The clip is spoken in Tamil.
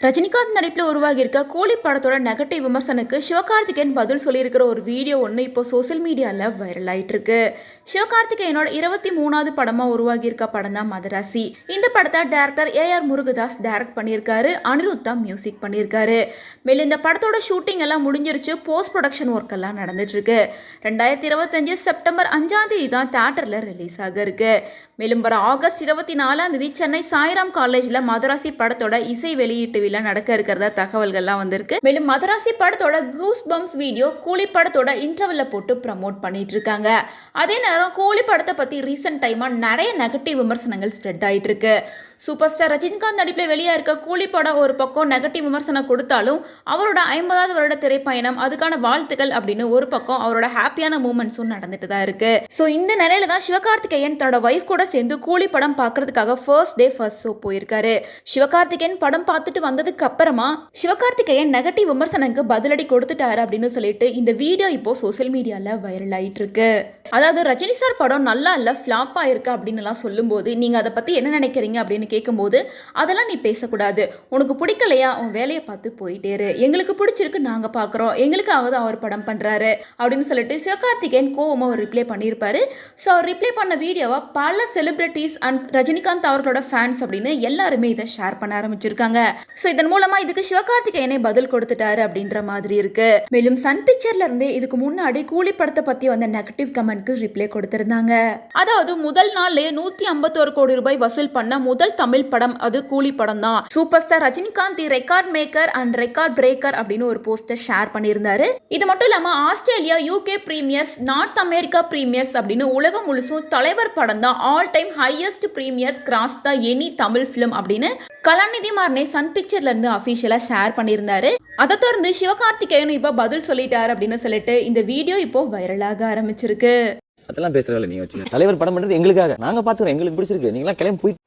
ரஜினிகாந்த் நடிப்பில் உருவாகியிருக்க கூலி படத்தோட நெகட்டிவ் விமர்சனுக்கு சிவகார்த்திகேயன் பதில் சொல்லியிருக்கிற ஒரு வீடியோ ஒன்று இப்போ சோஷியல் மீடியாவில் வைரல் ஆயிட்டு இருக்கு சிவகார்த்திகேயனோட இருபத்தி மூணாவது படமாக உருவாகியிருக்க படம் தான் மதராசி. இந்த படத்தை டேரக்டர் ஏஆர் முருகதாஸ் டைரக்ட் பண்ணியிருக்காரு. அனிருத்தா மியூசிக் பண்ணியிருக்காரு. மேலும் இந்த படத்தோட ஷூட்டிங் எல்லாம் முடிஞ்சிருச்சு போஸ்ட் ப்ரொடக்ஷன் ஒர்க் எல்லாம் நடந்துட்டு இருக்கு ரெண்டாயிரத்தி இருபத்தஞ்சு செப்டம்பர் அஞ்சாம் தேதி தான் தேட்டரில் ரிலீஸ் ஆக இருக்கு மேலும் வர ஆகஸ்ட் இருபத்தி நாலாம் தேதி சென்னை சாய்ராம் காலேஜில் மதராசி படத்தோட இசை வெளியீட்டு விழா நடக்க இருக்கிறதா தகவல்கள்லாம் வந்திருக்கு. மேலும் மதராசி படத்தோட கூஸ் பம்ஸ் வீடியோ கூலி படத்தோட இன்டர்வல்ல போட்டு ப்ரமோட் பண்ணிட்டு இருக்காங்க. அதே நேரம் கூலி படத்தை பத்தி ரீசெண்ட் டைமா நிறைய நெகட்டிவ் விமர்சனங்கள் ஸ்ப்ரெட் ஆயிட்டு இருக்கு. சூப்பர் ஸ்டார் ரஜினிகாந்த் நடிப்பில் வெளியாக இருக்க கூலி படம் ஒரு பக்கம் நெகட்டிவ் விமர்சனம் கொடுத்தாலும் அவரோட ஐம்பதாவது வருட திரைப்பயணம் அதுக்கான வாழ்த்துக்கள் அப்படின்னு ஒரு பக்கம் அவரோட ஹாப்பியான மூமெண்ட்ஸும் நடந்துட்டு தான் இருக்கு. ஸோ இந்த நிலையில தான் சிவகார்த்திகேயன் தன்னோட ஒய்ஃப் கூட சேர்ந்து கூலி படம் பார்க்கறதுக்காக ஃபர்ஸ்ட் டே ஃபர்ஸ்ட் ஷோ போயிருக்காரு. சிவகார்த்திகேயன் படம் பார்த்துட்டு வந்ததுக்கு அப்புறமா சிவகார்த்திகேயன் நெகட்டிவ் விமர்சனங்களுக்கு பதிலடி கொடுத்துட்டாரு அப்படின்னு சொல்லிட்டு இந்த வீடியோ இப்போ சோஷியல் மீடியால வைரல் ஆயிட்டு இருக்கு. அதாவது ரஜினி சார் படம் நல்லா இல்ல ஃபிளாப் ஆயிருக்கு அப்படின்னு எல்லாம் சொல்லும்போது நீங்க அதை பத்தி என்ன நினைக்கிறீங்க அப்படின்னு கேட்கும்போது அதெல்லாம் நீ பேசக்கூடாது. உனக்கு பிடிக்கலையா? உன் வேலையை பார்த்து போயிட்டேரு எங்களுக்கு பிடிச்சிருக்கு நாங்க பார்க்குறோம். எங்களுக்காக தான் அவர் படம் பண்றாரு. அப்படின்னு சொல்லிட்டு சிவகார்த்திகேயன் கோவமாக ஒரு ரிப்ளை பண்ணியிருப்பாரு. ஸோ அவர் ரிப்ளை பண்ண வீடியோவை பல செலிப்ரிட்டிஸ் அண்ட் ரஜினிகாந்த் அவர்களோட ஃபேன்ஸ் அப்படின்னு எல்லாருமே இதை ஷேர் பண்ண ஆரம்பிச்சிருக்காங்க. ஸோ இதன் மூலமா இதுக்கு சிவகார்த்திகேயனே பதில் கொடுத்துட்டாரு அப்படின்ற மாதிரி இருக்கு. மேலும் சன் பிக்சர்ல இருந்து இதுக்கு முன்னாடி கூலி படத்தை பத்தி வந்த நெகட்டிவ் கமெண்ட்க்கு ரிப்ளை கொடுத்திருந்தாங்க. அதாவது முதல் நாள்லயே நூத்தி ஐம்பத்தோரு கோடி ரூபாய் வசூல் பண்ண முதல் தமிழ் படம் அது கூலி படம் தான் super star Rajinikanth record maker and record breaker அப்படின்னு ஒரு போஸ்டர் ஷேர் பண்ணியிருந்தாரு. இது மட்டும் இல்லாம Australia UK premieres North America premieres அப்படின்னு உலகம் முழுசும் தலைவர் படம் தான் all time highest premieres cross the any Tamil film அப்படின்னு கலாநிதி மாறனே சன் பிக்சர்ல இருந்து அபிஷியலா ஷேர் பண்ணியிருந்தாரு. அதை தொடர்ந்து சிவகார்த்திகேயன் இப்போ பதில் சொல்லிட்டாரு அப்படின்னு சொல்லிட்டு இந்த வீடியோ இப்போ வைரலாக ஆரம்பிச்சிருக்கு. அதெல்லாம் பேசுறதில்ல நீ வச்சு தலைவர் படம் பண்றது எங்களுக்காக. நாங்க பாத்துக்கிறோம். எங்களுக்கு பிடிச்சிருக்கு. நீங்களாம் கிளம்பி போயிட்டு